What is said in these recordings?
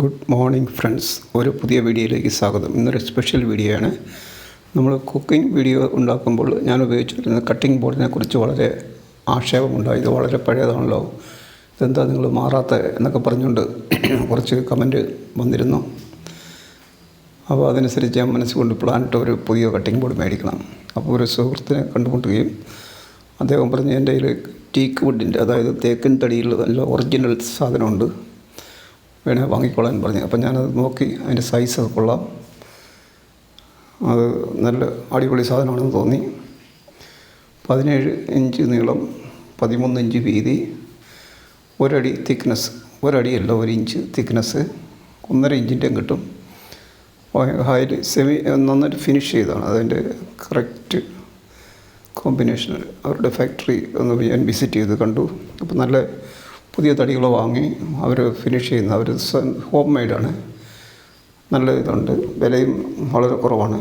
Good morning friends ഒരു പുതിയ വീഡിയോയിലേക്ക് സ്വാഗതം. ഇന്നൊരു സ്പെഷ്യൽ വീഡിയോ ആണ് നമ്മൾ കുക്കിംഗ് വീഡിയോ ഉണ്ടാക്കുമ്പോൾ ഞാൻ ഉപയോഗിച്ചിരുന്ന കട്ടിംഗ് ബോർഡിനെ കുറിച്ച് വളരെ ആക്ഷേപമുണ്ടായി. ഇത് വളരെ പഴയതാണല്ലോ. ഇതെന്താ നിങ്ങൾ മാറാത്ത എന്നൊക്കെ പറഞ്ഞുകൊണ്ട് കുറച്ച് കമന്റ് വന്നിരുന്നു. അപ്പോൾ അതനുസരിച്ച് ഞാൻ മനസ്സുകൊണ്ട് പ്ലാനിട്ട് ഒരു പുതിയ കട്ടിംഗ് ബോർഡ് മേടിക്കണം. അപ്പോൾ ഒരു സുഹൃത്തിനെ കണ്ടുമുട്ടുകയും അദ്ദേഹം പറഞ്ഞു എന്റെ കയ്യിൽ ടീക്ക് വുഡിന്റെ അതായത് തേക്കിൻ തടിയിൽ നല്ല ഒറിജിനൽ സാധനമുണ്ട്. വേണേൽ വാങ്ങിക്കോളാൻ പറഞ്ഞു. അപ്പം ഞാനത് നോക്കി അതിന്റെ സൈസ് കൊള്ളാം. അത് നല്ല അടിപൊളി സാധനമാണെന്ന് തോന്നി. പതിനേഴ് ഇഞ്ച് നീളം പതിമൂന്ന് ഇഞ്ച് വീതി ഒരടി തിക്നെസ് ഒരടിയല്ല ഒരു ഇഞ്ച് തിക്നെസ് ഒന്നര ഇഞ്ചിന്റെയും കിട്ടും. ഹൈലി സെമി നന്നായിട്ട് ഫിനിഷ് ചെയ്തതാണ്. അതിന്റെ കറക്റ്റ് കോമ്പിനേഷൻ അവരുടെ ഫാക്ടറി ഒന്ന് ഞാൻ വിസിറ്റ് ചെയ്ത് കണ്ടു. അപ്പോൾ നല്ല പുതിയ തടികൾ വാങ്ങി അവർ ഫിനിഷ് ചെയ്യുന്ന അവർ ഹോം മെയ്ഡാണ് നല്ല ഇതുണ്ട്. വിലയും വളരെ കുറവാണ്.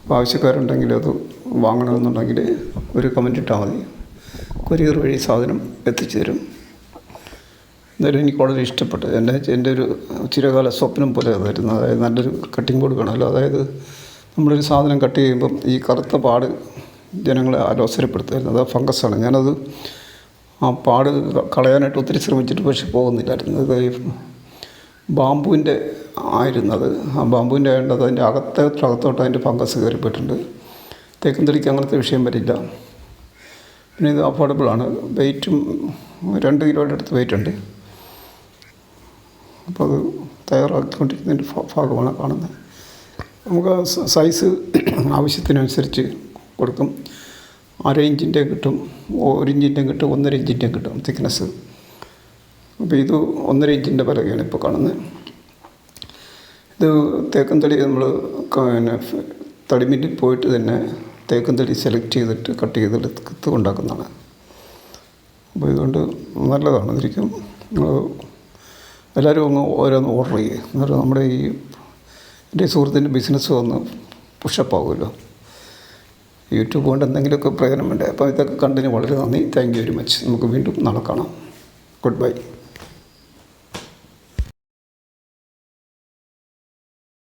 അപ്പോൾ ആവശ്യക്കാരുണ്ടെങ്കിൽ അത് വാങ്ങണമെന്നുണ്ടെങ്കിൽ ഒരു കമന്റ് ഇട്ടാൽ മതി. കൊറിയർ വഴി സാധനം എത്തിച്ചു തരും. എന്തായാലും എനിക്ക് വളരെ ഇഷ്ടപ്പെട്ടു. എന്റെ എന്റെ ഒരു ചിരകാല സ്വപ്നം പോലെ അതായിരുന്നു അതായത് നല്ലൊരു കട്ടിംഗ് ബോർഡ് വേണമല്ലോ അതായത് നമ്മളൊരു സാധനം കട്ട് ചെയ്യുമ്പം ഈ കറുത്ത പാട് ജനങ്ങളെ അലോസരപ്പെടുത്തുമായിരുന്നു അത് ഫംഗസാണ് ഞാനത് ആ പാട് കളയാനായിട്ട് ഒത്തിരി ശ്രമിച്ചിട്ട് പക്ഷെ പോകുന്നില്ലായിരുന്നു. ഈ ബാമ്പുവിന്റെ ആയിരുന്നത്. ആ ബാമ്പുവിന്റെ ആയതുകൊണ്ട് അതിന്റെ അകത്തെ അകത്തോട്ട് അതിന്റെ ഫംഗസ് കയറിപ്പോയിട്ടുണ്ട്. തേക്കും തടിക്ക് അങ്ങനത്തെ വിഷയം വരില്ല. പിന്നെ ഇത് അഫോർഡബിളാണ് വെയിറ്റും രണ്ട് കിലോയുടെ അടുത്ത് വെയിറ്റ് ഉണ്ട് അപ്പോൾ അത് തയ്യാറാക്കിക്കൊണ്ടിരിക്കുന്നതിന്റെ ഭാഗമാണ് കാണുന്നത്. നമുക്ക് സൈസ് ആവശ്യത്തിനനുസരിച്ച് കൊടുക്കും. അര ഇഞ്ചിന്റെ കിട്ടും ഒരു ഇഞ്ചിന്റെ കിട്ടും ഒന്നര ഇഞ്ചിന്റെ കിട്ടും തിക്നെസ് അപ്പോൾ ഇത് ഒന്നര ഇഞ്ചിന്റെ പലകയാണ് ഇപ്പോൾ കാണുന്നത് ഇത് തേക്കും തടി നമ്മൾ പിന്നെ തടിമില്ലിൽ പോയിട്ട് തന്നെ തേക്കും തടി സെലക്ട് ചെയ്തിട്ട് കട്ട് ചെയ്തെടുത്ത് ഉണ്ടാക്കുന്നതാണ് അപ്പോൾ ഇതുകൊണ്ട് നല്ലതാണ് ഇതിരിക്കും എല്ലാവരും അങ്ങ് ഓരോന്ന് ഓർഡർ ചെയ്യുക എന്നിട്ട് നമ്മുടെ ഈ എന്റെ സുഹൃത്തിന്റെ ബിസിനസ് ഒന്ന് പുഷപ്പ് ആകുമല്ലോ യൂട്യൂബ് കൊണ്ട് എന്തെങ്കിലുമൊക്കെ പ്രയോജനമുണ്ട്. അപ്പോൾ ഇതൊക്കെ കണ്ടതിന് വളരെ നന്ദി. Thank you very much. നമുക്ക് വീണ്ടും നാളെ കാണാം. Good bye.